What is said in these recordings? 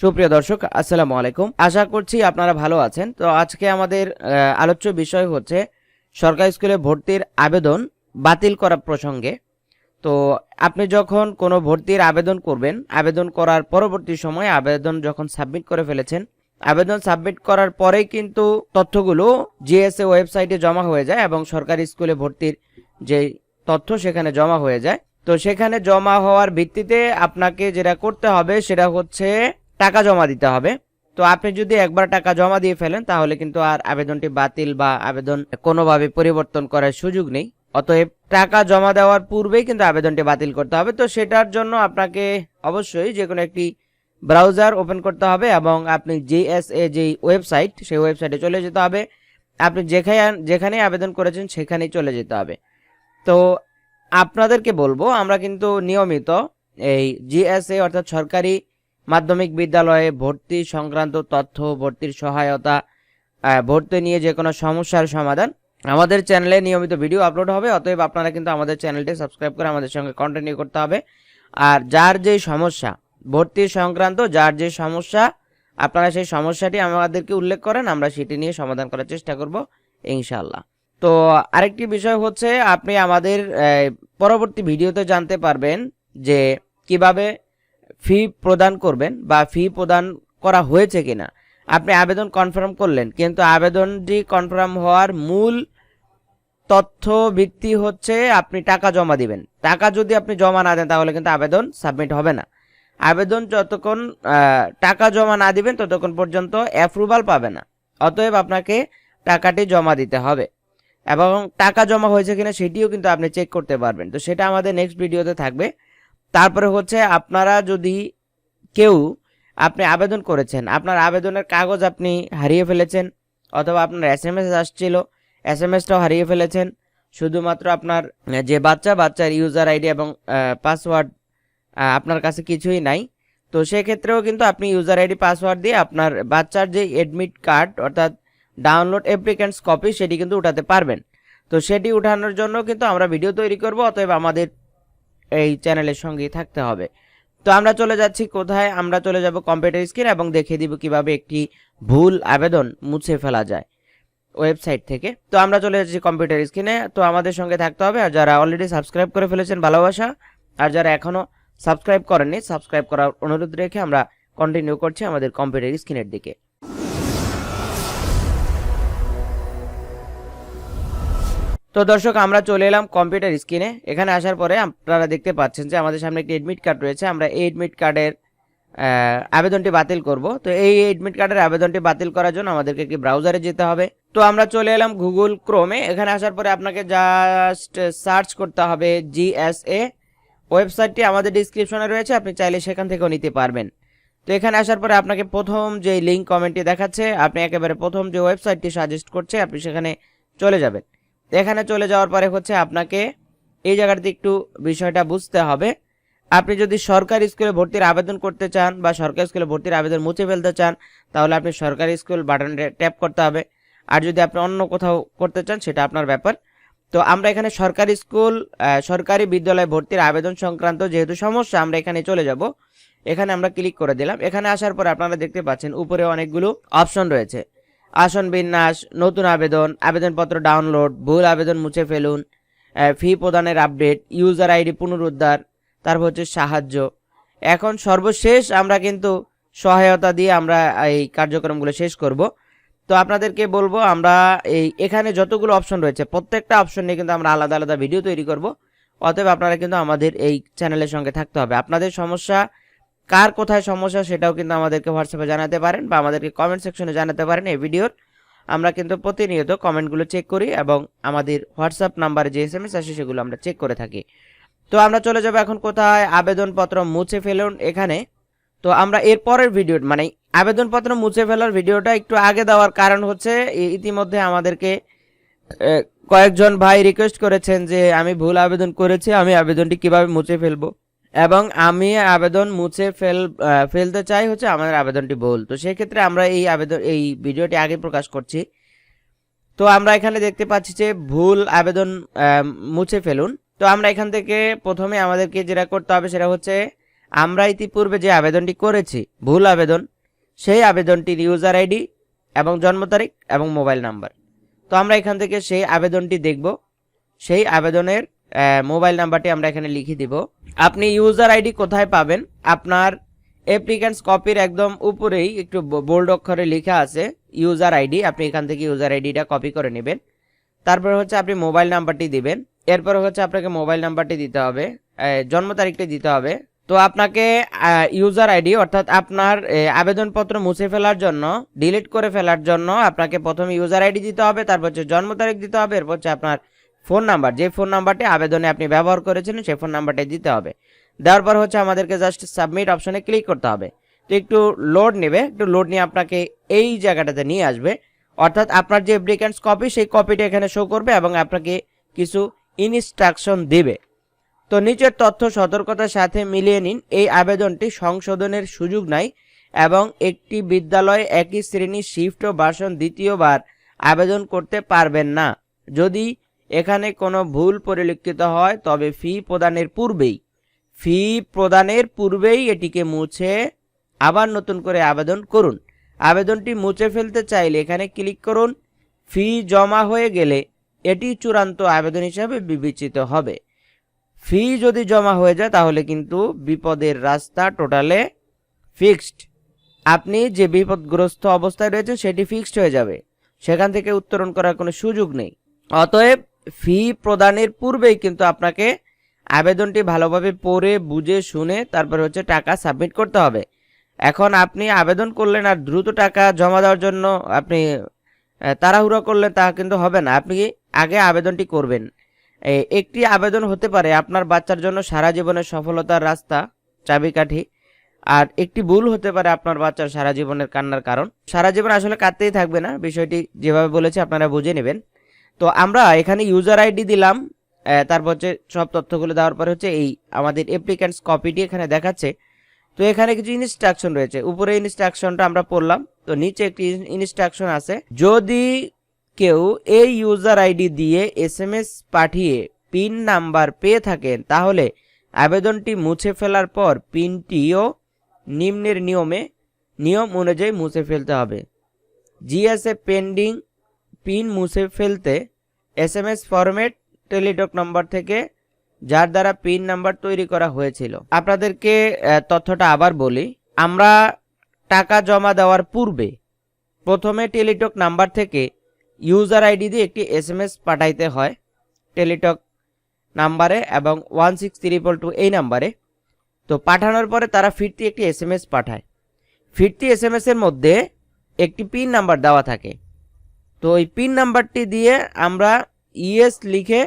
সুপ্রিয় দর্শক, আসসালামু আলাইকুম। আশা করছি আপনারা ভালো আছেন। তো আজকে আমাদের আলোচ্য বিষয় হচ্ছে সরকারি স্কুলে ভর্তির আবেদন বাতিল করা প্রসঙ্গে। তো আপনি যখন কোনো ভর্তির আবেদন করবেন, আবেদন করার পরবর্তী সময় আবেদন যখন সাবমিট করে ফেলেছেন, আবেদন সাবমিট করার পরেই কিন্তু তথ্যগুলো জিএসএ ওয়েবসাইটে জমা হয়ে যায় এবং সরকারি স্কুলে ভর্তির যে তথ্য সেখানে জমা হয়ে যায়। তো সেখানে জমা হওয়ার ভিত্তিতে আপনাকে যেটা করতে হবে সেটা হচ্ছে টাকা জমা দিতে হবে। তো আপনি যদি একবার টাকা জমা দিয়ে ফেলেন, তাহলে কিন্তু আর আবেদনটি বাতিল বা আবেদন কোনোভাবে পরিবর্তন করার সুযোগ নেই। অতএব টাকা জমা দেওয়ার পূর্বেই কিন্তু আবেদনটি বাতিল করতে হবে। তো সেটার জন্য আপনাকে অবশ্যই যে কোনো একটি ব্রাউজার ওপেন করতে হবে এবং আপনি জিএসএ যে ওয়েবসাইট, সেই ওয়েবসাইটে চলে যেতে হবে। আপনি যেখানে যেখানে আবেদন করেছেন, সেখানেই চলে যেতে হবে। তো আপনাদেরকে বলব, আমরা কিন্তু নিয়মিত এই জিএসএ অর্থাৎ সরকারি মাধ্যমিক বিদ্যালয়ে ভর্তি সংক্রান্ত তথ্য, ভর্তির সহায়তা ভর্তি নিয়ে যে কোনো সমস্যার সমাধান আমাদের চ্যানেলে নিয়মিত ভিডিও আপলোড হবে। অতএব আপনারা কিন্তু আমাদের চ্যানেলটি সাবস্ক্রাইব করে আমাদের সঙ্গে কন্টিনিউ করতে হবে। আর যার যে সমস্যা, ভর্তি সংক্রান্ত যার যে সমস্যা, আপনারা সেই সমস্যাটি আমাদেরকে উল্লেখ করেন, আমরা সেটি নিয়ে সমাধান করার চেষ্টা করব ইনশাল্লাহ তো আরেকটি বিষয় হচ্ছে, আপনি আমাদের পরবর্তী ভিডিওতে জানতে পারবেন যে কীভাবে ফি প্রদান করবেন বা ফি প্রদান করা হয়েছে কিনা। আপনি আবেদন কনফার্ম করলেন, কিন্তু আবেদনটি কনফার্ম হওয়ার মূল তথ্য ভিত্তি হচ্ছে আপনি টাকা জমা দিবেন। টাকা যদি আপনি জমা না দেন, তাহলে কিন্তু আবেদন সাবমিট হবে না। আবেদন যতক্ষণ টাকা জমা না দিবেন, ততক্ষণ পর্যন্ত অ্যাপ্রুভাল পাবে না। অতএব আপনাকে টাকাটি জমা দিতে হবে। এবং টাকা জমা হয়েছে কিনা, সেটিও কিন্তু আপনি চেক করতে পারবেন। তো সেটা আমাদের নেক্সট ভিডিওতে থাকবে। তারপরে হচ্ছে আপনারা যদি কেউ আপনি আবেদন করেছেন, আপনার আবেদনের কাগজ আপনি হারিয়ে ফেলেছেন অথবা আপনার এস এম এস আসছিল এস এম এসটাও হারিয়ে ফেলেছেন, শুধুমাত্র আপনার যে বাচ্চা, বাচ্চার ইউজার আইডি এবং পাসওয়ার্ড আপনার কাছে কিছুই নাই, তো সেক্ষেত্রেও কিন্তু আপনি ইউজার আইডি পাসওয়ার্ড দিয়ে আপনার বাচ্চার যে এডমিট কার্ড অর্থাৎ ডাউনলোড অ্যাপ্লিকেন্টস কপি সেটি কিন্তু উঠাতে পারবেন। তো সেটি উঠানোর জন্য কিন্তু আমরা ভিডিও তৈরি করব, অতএব আমাদের এই চ্যানেলের সঙ্গেই থাকতে হবে। তো আমরা চলে যাচ্ছি কোথায়? আমরা চলে যাব কম্পিউটার স্ক্রিন এবং দেখিয়ে দিব কীভাবে একটি ভুল আবেদন মুছে ফেলা যায় ওয়েবসাইট থেকে। তো আমরা চলে যাচ্ছি কম্পিউটার স্ক্রিনে তো আমাদের সঙ্গে থাকতে হবে আর যারা অলরেডি সাবস্ক্রাইব করে ফেলেছেন ভালোবাসা, আর যারা এখনও সাবস্ক্রাইব করেননি সাবস্ক্রাইব করার অনুরোধ রেখে আমরা কন্টিনিউ করছি আমাদের কম্পিউটার স্ক্রিনের দিকে। তো দর্শক, আমরা চলে এলাম কম্পিউটার স্ক্রিনে এখানে আসার পরে আপনারা দেখতে পাচ্ছেন যে আমাদের সামনে একটি এডমিট কার্ড রয়েছে। আমরা এই এডমিট কার্ডের আবেদনটি বাতিল করব। তো এই এডমিট কার্ডের আবেদনটি বাতিল করার জন্য আমাদেরকে কি ব্রাউজারে যেতে হবে। তো আমরা চলে এলাম গুগল ক্রোমে এখানে আসার পরে আপনাকে জাস্ট সার্চ করতে হবে জিএসএ ওয়েবসাইটটি আমাদের ডিসক্রিপশনে রয়েছে। আপনি চাইলে সেখান থেকেও নিতে পারবেন। তো এখানে আসার পরে আপনাকে প্রথম যে লিঙ্ক কমেন্টটি দেখাচ্ছে, আপনি একেবারে প্রথম যে ওয়েবসাইটটি সাজেস্ট করছে, আপনি সেখানে চলে যাবেন। এখানে চলে যাওয়ার পরে হচ্ছে আপনাকে এই জায়গাটাতে একটু বিষয়টা বুঝতে হবে। আপনি যদি সরকারি স্কুলে ভর্তির আবেদন করতে চান বা সরকারি স্কুলে ভর্তির আবেদন মুছে ফেলতে চান, তাহলে আপনি সরকারি স্কুল বাটনে ট্যাপ করতে হবে। আর যদি আপনি অন্য কোথাও করতে চান, সেটা আপনার ব্যাপার। তো আমরা এখানে সরকারি স্কুল সরকারি বিদ্যালয়ে ভর্তির আবেদন সংক্রান্ত যেহেতু সমস্যা, আমরা এখানে চলে যাব। এখানে আমরা ক্লিক করে দিলাম। এখানে আসার পর আপনারা দেখতে পাচ্ছেন উপরে অনেকগুলো অপশন রয়েছে। আসন বিন্যাস, নতুন আবেদন, আবেদনপত্র ডাউনলোড ভুল আবেদন মুছে ফেলুন ফি প্রদানের আপডেট ইউজার আইডি পুনরুদ্ধার, তারপর হচ্ছে সাহায্য। এখন সর্বশেষ আমরা কিন্তু সহায়তা দিয়ে আমরা এই কার্যক্রমগুলো শেষ করব। তো আপনাদেরকে বলব, আমরা এই এখানে যতগুলো অপশন রয়েছে, প্রত্যেকটা অপশন নিয়ে কিন্তু আমরা আলাদা আলাদা ভিডিও তৈরি করব। অতএব আপনারা কিন্তু আমাদের এই চ্যানেলের সঙ্গে থাকতে হবে। আপনাদের সমস্যা কার কোথায় সমস্যা সেটাও কিন্তু আমাদেরকে হোয়াটসঅ্যাপে জানাতে পারেন বা আমাদেরকে কমেন্ট সেকশনে জানাতে পারেন এই ভিডিওর। আমরা কিন্তু প্রতিনিয়ত কমেন্টগুলো চেক করি এবং আমাদের হোয়াটসঅ্যাপ নাম্বারে যে এস এম এস আসে সেগুলো আমরা চেক করে থাকি। তো আমরা চলে যাব এখন কোথায়? আবেদনপত্র মুছে ফেলুন এখানে। তো আমরা এর পরের ভিডিও মানে আবেদনপত্র মুছে ফেলার ভিডিওটা একটু আগে দেওয়ার কারণ হচ্ছে ইতিমধ্যে আমাদেরকে কয়েকজন ভাই রিকোয়েস্ট করেছেন যে আমি ভুল আবেদন করেছি, আমি আবেদনটি কীভাবে মুছে ফেলব? এবং আমি আবেদন মুছে ফেল ফেলতে চাই হচ্ছে আমাদের আবেদনটি ভুল। তো সেক্ষেত্রে আমরা এই আবেদন, এই ভিডিওটি আগে প্রকাশ করছি। তো আমরা এখানে দেখতে পাচ্ছি যে ভুল আবেদন মুছে ফেলুন। তো আমরা এখান থেকে প্রথমে আমাদেরকে যেটা করতে হবে সেটা হচ্ছে, আমরা ইতিপূর্বে যে আবেদনটি করেছি, ভুল আবেদন, সেই আবেদনটির ইউজার আইডি এবং জন্ম তারিখ এবং মোবাইল নাম্বার তো আমরা এখান থেকে সেই আবেদনটি দেখব। সেই আবেদনের মোবাইল নাম্বারটি আমরা এখানে লিখে দিব। আপনি ইউজার আইডি কোথায় পাবেন? আপনার অ্যাপ্লিক্যান্টস কপির একদম উপরেই একটু বোল্ড অক্ষরে লেখা আছে ইউজার আইডি আপনি এখান থেকে ইউজার আইডিটা কপি করে নেবেন। তারপর হচ্ছে আপনি মোবাইল নাম্বারটি দিবেন। এরপর হচ্ছে আপনাকে মোবাইল নাম্বারটি দিতে হবে জন্ম তারিখটি দিতে হবে। তো আপনাকে ইউজার আইডি অর্থাৎ আপনার আবেদনপত্র মুছে ফেলার জন্য ডিলিট করে ফেলার জন্য আপনাকে প্রথমে ইউজার আইডি দিতে হবে, তারপর হচ্ছে জন্ম তারিখ দিতে হবে, এরপর হচ্ছে আপনার ফোন নাম্বার, যে ফোন নাম্বারটি আবেদনে আপনি ব্যবহার করেছিলেন, সেই ফোন নাম্বারটি দিতে হবে। দেওয়ার পর হচ্ছে আমাদেরকে জাস্ট সাবমিট অপশনে ক্লিক করতে হবে। তো একটু লোড নেবে, একটু লোড নিয়ে আপনাকে এই জায়গাটাতে নিয়ে আসবে। অর্থাৎ আপনার যে অ্যাপ্লিক্যান্টস কপি সেই কপিটা এখানে শো করবে এবং আপনাকে কিছু ইনস্ট্রাকশন দেবে। তো নিচের তথ্য সতর্কতার সাথে মিলিয়ে নিন। এই আবেদনটি সংশোধনের সুযোগ নাই এবং একটি বিদ্যালয়ে একই শ্রেণি শিফট ও ভাষণ দ্বিতীয়বার আবেদন করতে পারবেন না। যদি এখানে কোনো ভুল পরিলক্ষিত হয়, তবে ফি প্রদানের পূর্বেই। ফি প্রদানের পূর্বেই এটিকে মুছে আবার নতুন করে আবেদন করুন। আবেদনটি মুছে ফেলতে চাইলে এখানে ক্লিক করুন। ফি জমা হয়ে গেলে এটি চূড়ান্ত আবেদন হিসাবে বিবেচিত হবে। ফি যদি জমা হয়ে যায়, তাহলে কিন্তু বিপদের রাস্তা টোটালে ফিক্সড। আপনি যে বিপদগ্রস্ত অবস্থায় রয়েছেন, সেটি ফিক্সড হয়ে যাবে। সেখান থেকে উত্তরণ করার কোনো সুযোগ নেই। অতএব ফি প্রদানের পূর্বেই কিন্তু আপনাকে আবেদনটি ভালোভাবে পড়ে, বুঝে, শুনে তারপরে হচ্ছে টাকা সাবমিট করতে হবে। এখন আপনি আবেদন করলেন আর দ্রুত টাকা জমা দেওয়ার জন্য আপনি তাড়াহুড়ো করলে তা কিন্তু হবে না। আপনি আগে আবেদনটি করবেন। একটি আবেদন হতে পারে আপনার বাচ্চার জন্য সারা জীবনের সফলতার রাস্তা, চাবিকাঠি, আর একটি ভুল হতে পারে আপনার বাচ্চার সারা জীবনের কান্নার কারণ। সারা জীবন আসলে কাঁদতেই থাকবে না। বিষয়টি যেভাবে বলেছে আপনারা বুঝে নেবেন। তো আমরা এখানে ইউজার আইডি দিলাম তারপর হচ্ছে সব তথ্যগুলো দেওয়ার পরে হচ্ছে এই আমাদের অ্যাপ্লিক্যান্টস কপিটি এখানে দেখাচ্ছে। তো এখানে কিছু ইনস্ট্রাকশন রয়েছে। উপরে ইনস্ট্রাকশনটা আমরা পড়লাম, তো নিচে একটি ইনস্ট্রাকশন আছে। যদি কেউ এই ইউজার আইডি দিয়ে এসএমএস পাঠিয়ে পিন নাম্বার পেয়ে থাকেন, তাহলে আবেদনটি মুছে ফেলার পর পিনটিও নিম্নের নিয়মে, নিয়ম অনুযায়ী মুছে ফেলতে হবে। জিএসএ পেন্ডিং পিন মুছে ফেলতে এসএমএস ফরম্যাট টেলিটক নম্বর থেকে, যার দ্বারা পিন নাম্বার তৈরি করা হয়েছিল। আপনাদেরকে তথ্যটা আবার বলি। আমরা টাকা জমা দেওয়ার পূর্বে প্রথমে টেলিটক নাম্বার থেকে ইউজার আইডি দিয়ে একটি এসএমএস পাঠাইতে হয় টেলিটক নাম্বারে এবং ওয়ান সিক্স ত্রিপল টু এই নাম্বারে। তো পাঠানোর পরে তারা ফিরতি একটি এসএমএস পাঠায়। ফিরতি এসএমএস এর মধ্যে একটি পিন নাম্বার দেওয়া থাকে। তো ওই পিন নাম্বারটি দিয়ে আমরা ইএস লিখে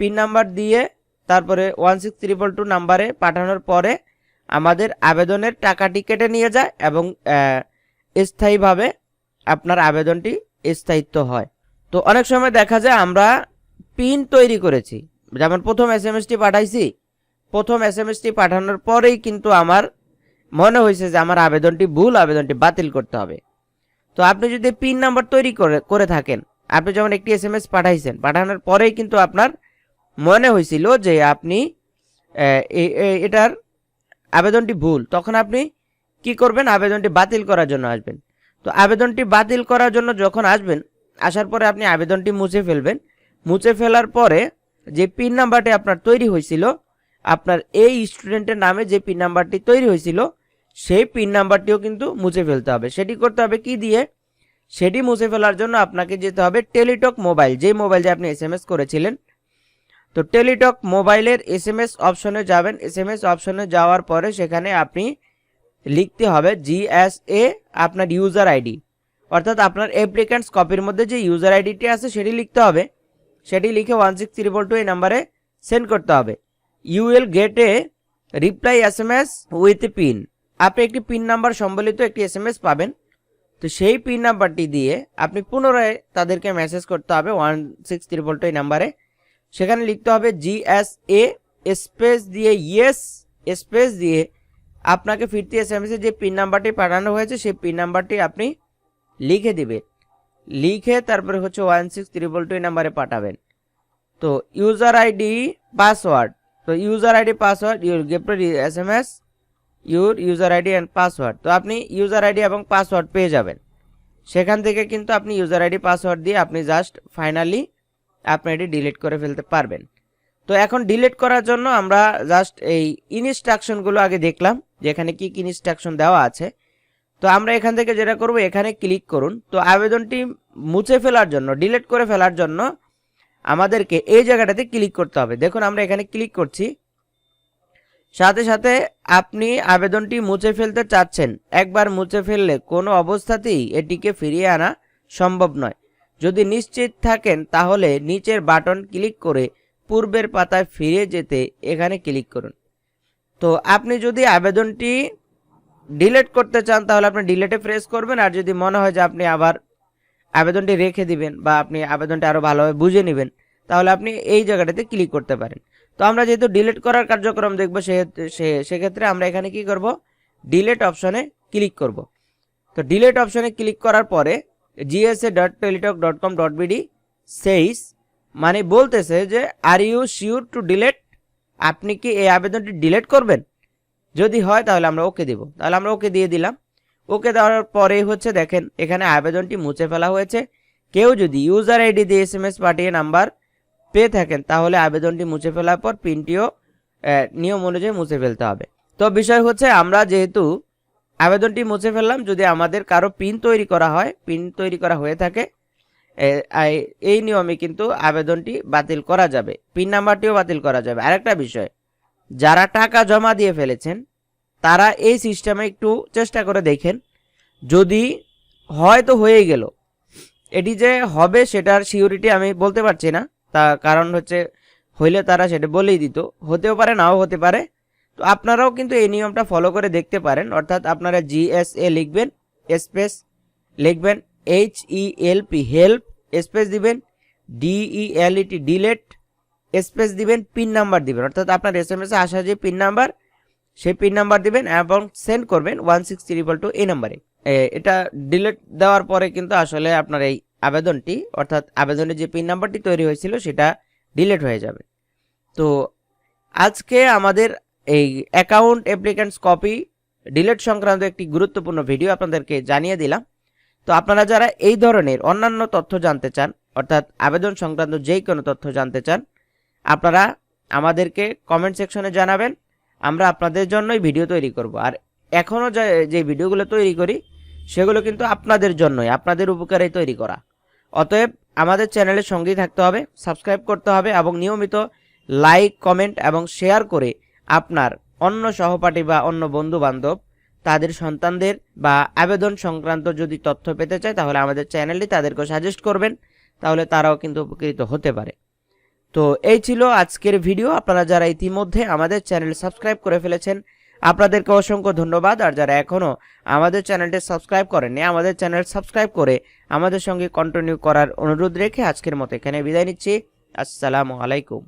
পিন নাম্বার দিয়ে তারপরে ওয়ান সিক্স ত্রিপল টু নাম্বারে পাঠানোর পরে আমাদের আবেদনের টাকাটি কেটে নিয়ে যায় এবং স্থায়ীভাবে আপনার আবেদনটি স্থায়িত্ব হয়। তো অনেক সময় দেখা যায় আমরা পিন তৈরি করেছি। যেমন প্রথম এস এম এসটি পাঠাইছি, প্রথম এস এম এসটি পাঠানোর পরেই কিন্তু আমার মনে হয়েছে যে আমার আবেদনটি ভুল, আবেদনটি বাতিল করতে হবে। তো আপনি যদি পিন নাম্বার তৈরি করে করে থাকেন, আপনি যেমন একটি এস এম এস পাঠাইছেন, পাঠানোর পরেই কিন্তু আপনার মনে হয়েছিল যে আপনি এটার আবেদনটি ভুল। তখন আপনি কি করবেন? আবেদনটি বাতিল করার জন্য আসবেন। তো আবেদনটি বাতিল করার জন্য যখন আসবেন, আসার পরে আপনি আবেদনটি মুছে ফেলবেন। মুছে ফেলার পরে যে পিন নাম্বারটি আপনার তৈরি হয়েছিল আপনার এই স্টুডেন্টের নামে যে পিন নাম্বারটি তৈরি হয়েছিল সেই পিন নাম্বারটিও কিন্তু মুছে ফেলতে হবে। সেটি করতে হবে কি দিয়ে? সেটি মুছে ফেলার জন্য আপনাকে যেতে হবে টেলিটক মোবাইল। যেই মোবাইল যে আপনি এস এম এস করেছিলেন, তো টেলিটক মোবাইলের এস এম এস অপশনে যাবেন। এস এম এস অপশনে যাওয়ার পরে সেখানে আপনি লিখতে হবে জিএসএ আপনার ইউজার আইডি অর্থাৎ আপনার অ্যাপ্লিক্যান্টস কপির মধ্যে যে ইউজার আইডিটি আছে, সেটি লিখতে হবে। সেটি লিখে ওয়ান সিক্স ত্রিপল টু এই নাম্বারে সেন্ড করতে হবে। You will get a reply S M S with PIN আপনি একটি পিন নাম্বার সম্বলিত একটি এস পাবেন। তো সেই পিন নাম্বারটি দিয়ে আপনি পুনরায় তাদেরকে মেসেজ করতে হবে ওয়ান সিক্স ত্রিপল টু এই নাম্বারে সেখানে লিখতে হবে জি এস এ স্পেস দিয়ে ইয়েস স্পেস দিয়ে আপনাকে ফিরতি এস এম যে পিন নাম্বারটি পাঠানো হয়েছে, সেই পিন নাম্বারটি আপনি লিখে দিবে লিখে তারপরে হচ্ছে ওয়ান সিক্স ত্রিপল টু নাম্বারে পাঠাবেন। তো ইউজার আইডি পাসওয়ার্ড তো user ID password your get S M S your user ID and password তো আপনি ইউজার আইডি এবং পাসওয়ার্ড পেয়ে যাবেন। সেখান থেকে কিন্তু আপনি ইউজার আইডি পাসওয়ার্ড দিয়ে আপনি জাস্ট ফাইনালি আপনি এটি ডিলিট করে ফেলতে পারবেন। তো এখন ডিলিট করার জন্য আমরা জাস্ট এই ইনস্ট্রাকশনগুলো আগে দেখলাম যে এখানে কি কী ইনস্ট্রাকশন দেওয়া আছে। তো আমরা এখান থেকে যেটা করব, এখানে ক্লিক করুন। তো আবেদনটি মুছে ফেলার জন্য ডিলিট করে ফেলার জন্য আমাদেরকে এই জায়গাটাতে ক্লিক করতে হবে। দেখুন, আমরা এখানে ক্লিক করছি। সাথে সাথে আপনি আবেদনটি মুছে ফেলতে চাচ্ছেন। একবার মুছে ফেললে কোনো অবস্থাতেই এটিকে ফিরিয়ে আনা সম্ভব নয়। যদি নিশ্চিত থাকেন, তাহলে নিচের বাটন ক্লিক করে পূর্বের পাতায় ফিরে যেতে এখানে ক্লিক করুন। তো আপনি যদি আবেদনটি ডিলেট করতে চান, তাহলে আপনি ডিলেটে প্রেস করবেন, আর যদি মনে হয় যে আপনি আবার আবেদনটি রেখে দিবেন বা আপনি আবেদনটি আরও ভালোভাবে বুঝে নেবেন, তাহলে আপনি এই জায়গাটাতে ক্লিক করতে পারেন। তো আমরা যেহেতু ডিলিট করার কার্যক্রম দেখব সেক্ষেত্রে আমরা এখানে কি করব? ডিলেট অপশনে ক্লিক করব। তো ডিলেট অপশনে ক্লিক করার পরে GSA dot Teletalk dot com dot BD says মানে বলতেছে যে are you sure to delete আপনি কি এই আবেদনটি ডিলেট করবেন? যদি হয়, তাহলে আমরা ওকে দিব। তাহলে আমরা ওকে দিয়ে দিলাম। ওকে দেওয়ার পরেই হচ্ছে, দেখেন, এখানে আবেদনটি মুছে ফেলা হয়েছে। কেউ যদি ইউজার আইডি দিয়ে এস এম এস পাঠিয়ে নাম্বার পেয়ে থাকেন, তাহলে আবেদনটি মুছে ফেলার পর পিনটিও নিয়ম অনুযায়ী মুছে ফেলতে হবে। তো বিষয় হচ্ছে, আমরা যেহেতু আবেদনটি মুছে ফেললাম, যদি আমাদের কারও পিন তৈরি করা হয় পিন তৈরি করা হয়ে থাকে এই নিয়মে কিন্তু আবেদনটি বাতিল করা যাবে পিন নাম্বারটিও বাতিল করা যাবে। আরেকটা বিষয়, যারা টাকা জমা দিয়ে ফেলেছেন, তারা এই সিস্টেমে একটু চেষ্টা করে দেখেন, যদি হয়তো হয়েই গেল, এটি যে হবে সেটার সিউরিটি আমি বলতে পারছি না তা কারণ হচ্ছে হইলে তারা সেটা বলেই দিত। হতেও পারে, নাও হতে পারে। তো আপনারাও কিন্তু এই নিয়মটা ফলো করে দেখতে পারেন। অর্থাৎ আপনারা জিএসএ লিখবেন স্পেস লিখবেন H E L P help space দিবেন D E L E T delete space দিবেন পিন নাম্বার দিবেন। অর্থাৎ আপনার এস এম এস আসা যে পিন নাম্বার সেই পিন নাম্বার দিবেন এবং সেন্ড করবেন ওয়ান সিক্স ট্রিপল টু এই নাম্বারে এটা ডিলেট দেওয়ার পরে কিন্তু আসলে আপনার এই আবেদনটি, অর্থাৎ আবেদনের যে পিন নাম্বারটি তৈরি হয়েছিল সেটা ডিলেট হয়ে যাবে। তো আজকে আমাদের এই অ্যাকাউন্ট অ্যাপ্লিক্যান্টস কপি ডিলেট সংক্রান্ত একটি গুরুত্বপূর্ণ ভিডিও আপনাদেরকে জানিয়ে দিলাম। তো আপনারা যারা এই ধরনের অন্যান্য তথ্য জানতে চান, অর্থাৎ আবেদন সংক্রান্ত যেই কোনো তথ্য জানতে চান, আপনারা আমাদেরকে কমেন্ট সেকশনে জানাবেন। আমরা আপনাদের জন্যই ভিডিও তৈরি করব। আর এখনও যে ভিডিওগুলো তৈরি করি, সেগুলো কিন্তু আপনাদের জন্যই, আপনাদের উপকারেই তৈরি করা। অতএব আমাদের চ্যানেলের সঙ্গেই থাকতে হবে, সাবস্ক্রাইব করতে হবে এবং নিয়মিত লাইক, কমেন্ট এবং শেয়ার করে আপনার অন্য সহপাঠী বা অন্য বন্ধু বান্ধব তাদের সন্তানদের বা আবেদন সংক্রান্ত যদি তথ্য পেতে চায় তাহলে আমাদের চ্যানেলটি তাদেরকে সাজেস্ট করবেন, তাহলে তারাও কিন্তু উপকৃত হতে পারে। তো এই ছিল আজকের ভিডিও আপনারা যারা ইতিমধ্যে আমাদের চ্যানেল সাবস্ক্রাইব করে ফেলেছেন আপনাদেরকে অসংখ্য ধন্যবাদ। আর যারা এখনও আমাদের চ্যানেলটি সাবস্ক্রাইব করেননি, আমাদের চ্যানেল সাবস্ক্রাইব করে আমাদের সঙ্গে কন্টিনিউ করার অনুরোধ রেখে আজকের মতো এখানে বিদায় নিচ্ছি। আসসালামু আলাইকুম।